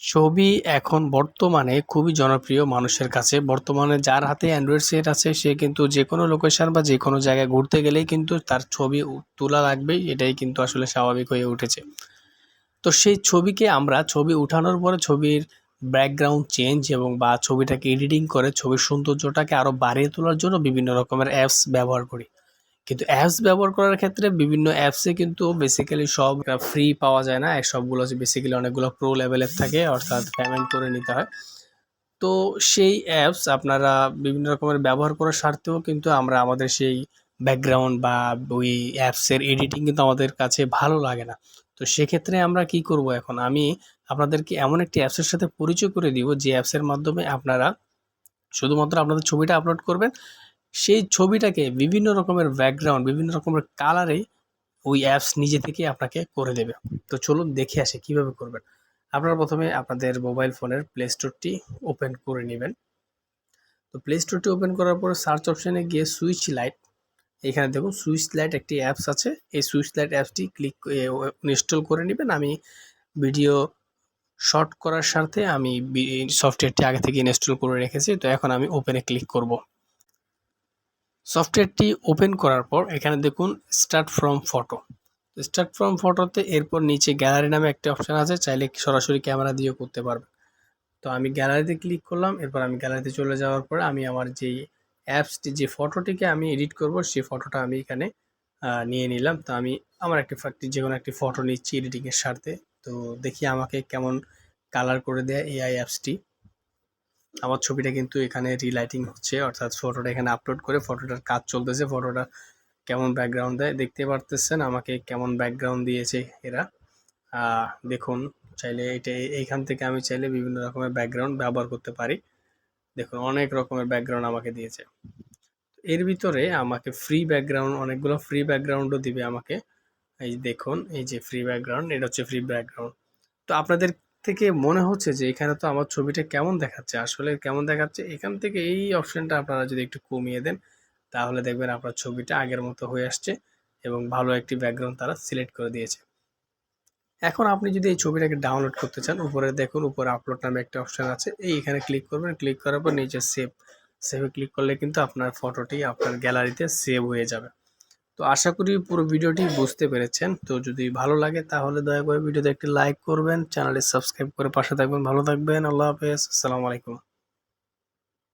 ছবি এখন বর্তমানে খুবই জনপ্রিয় মানুষের কাছে। বর্তমানে যার হাতে অ্যান্ড্রয়েড সেট আছে, সে কিন্তু যে কোনো লোকেশন বা যে কোনো জায়গায় ঘুরতে গেলেই কিন্তু তার ছবি তোলা লাগবেই। এটাই কিন্তু আসলে স্বাভাবিক হয়ে উঠেছে। তো সেই ছবিকে আমরা, ছবি উঠানোর পরে ছবির ব্যাকগ্রাউন্ড চেঞ্জ এবং বা ছবিটাকে এডিটিং করে, ছবির সৌন্দর্যটাকে আরও বাড়িয়ে তোলার জন্য বিভিন্ন রকমের অ্যাপস ব্যবহার করি। কিন্তু অ্যাপস ব্যবহার করার ক্ষেত্রে বিভিন্ন অ্যাপসে কিন্তু বেসিক্যালি সব ফ্রি পাওয়া যায় না। সবগুলো বেসিক্যালি অনেকগুলো প্রো লেভেলের থাকে, অর্থাৎ পেমেন্ট করে নিতে হয়। তো সেই অ্যাপস আপনারা বিভিন্ন রকমের ব্যবহার করার স্বার্থেও কিন্তু আমরা আমাদের সেই ব্যাকগ্রাউন্ড বা ওই অ্যাপসের এডিটিং কিন্তু আমাদের কাছে ভালো লাগে না। তো সেক্ষেত্রে আমরা কি করব এখন? আমি আপনাদেরকে এমন একটি অ্যাপসের সাথে পরিচয় করে দিব, যে অ্যাপসের মাধ্যমে আপনারা শুধুমাত্র আপনাদের ছবিটা আপলোড করবেন সেই ছবিটাকে বিভিন্ন রকমের ব্যাকগ্রাউন্ড বিভিন্ন রকমের কালারে ওই অ্যাপস নিজে থেকে আপনাকে করে দেবে। তো চলুন দেখে আসে কীভাবে করবেন। আপনারা প্রথমে আপনাদের মোবাইল ফোনের প্লে স্টোরটি ওপেন করে নেবেন। তো প্লে স্টোরটি ওপেন করার পরে সার্চ অপশানে গিয়ে সুইচ লাইট এখানে দেখুন সুইচ লাইট একটি অ্যাপস আছে। এই সুইচ লাইট অ্যাপসটি ক্লিক ইনস্টল করে নেবেন। আমি ভিডিও শর্ট করার স্বার্থে আমি সফটওয়্যারটি আগে থেকে ইনস্টল করে রেখেছি। তো এখন আমি ওপেনে ক্লিক করব। সফটওয়্যারটি ওপেন করার পর এখানে দেখুন start from photo start from ফটোতে এরপর নিচে গ্যালারি নামে একটা অপশান আছে, চাইলে সরাসরি ক্যামেরা দিয়েও করতে পারবেন। তো আমি গ্যালারিতে ক্লিক করলাম, এরপর আমি গ্যালারিতে চলে যাওয়ার পরে আমি আমার যেই অ্যাপসটি যে ফটোটিকে আমি এডিট করব, সেই ফটোটা আমি এখানে নিয়ে নিলাম। তো আমি আমার একটি একটি যে কোনো একটি ফটো নিচ্ছি এডিটিংয়ের স্বার্থে। তো দেখি আমাকে কেমন কালার করে দেয় এআই অ্যাপসটি আমার ছবিটা কিন্তু এখানে রিলাইটিং হচ্ছে, অর্থাৎ ফটোটা এখানে আপলোড করে ফটোটার কাজ চলতেছে ফটোটা কেমন ব্যাকগ্রাউন্ড দেয় দেখতে পারতেছেন, আমাকে কেমন ব্যাকগ্রাউন্ড দিয়েছে এরা। দেখুন, চাইলে এটা এইখান থেকে আমি চাইলে বিভিন্ন রকমের ব্যাকগ্রাউন্ড ব্যবহার করতে পারি। দেখুন, অনেক রকমের ব্যাকগ্রাউন্ড আমাকে দিয়েছে। এর ভিতরে আমাকে ফ্রি ব্যাকগ্রাউন্ড অনেকগুলো ফ্রি ব্যাকগ্রাউন্ডও দিবে আমাকে। এই দেখুন, এই যে ফ্রি ব্যাকগ্রাউন্ড এটা হচ্ছে ফ্রি ব্যাকগ্রাউন্ড তো আপনাদের থেকে মনে হচ্ছে যে, এখানে তো আমার ছবিটা কেমন দেখাচ্ছে? আসলে কেমন দেখাচ্ছে? এখান থেকে এই অপশানটা আপনারা যদি একটু কমিয়ে দেন, তাহলে দেখবেন আপনার ছবিটা আগের মতো হয়ে আসছে এবং ভালো একটি ব্যাকগ্রাউন্ড তারা সিলেক্ট করে দিয়েছে। এখন আপনি যদি এই ছবিটাকে ডাউনলোড করতে চান, উপরে দেখুন, উপরে আপলোড নামে একটা অপশান আছে। এই এখানে ক্লিক করবেন ক্লিক করার পর নিচে সেভ সেভে ক্লিক করলে কিন্তু আপনার ফটোটি আপনার গ্যালারিতে সেভ হয়ে যাবে। তো আশা করি পুরো ভিডিওটি বুঝতে পেরেছেন। তো যদি ভালো লাগে তাহলে দয়া করে ভিডিওতে একটি লাইক করবেন, চ্যানেলটি সাবস্ক্রাইব করে পাশে থাকবেন। ভালো থাকবেন, আল্লাহ হাফেজ, আসসালামু আলাইকুম।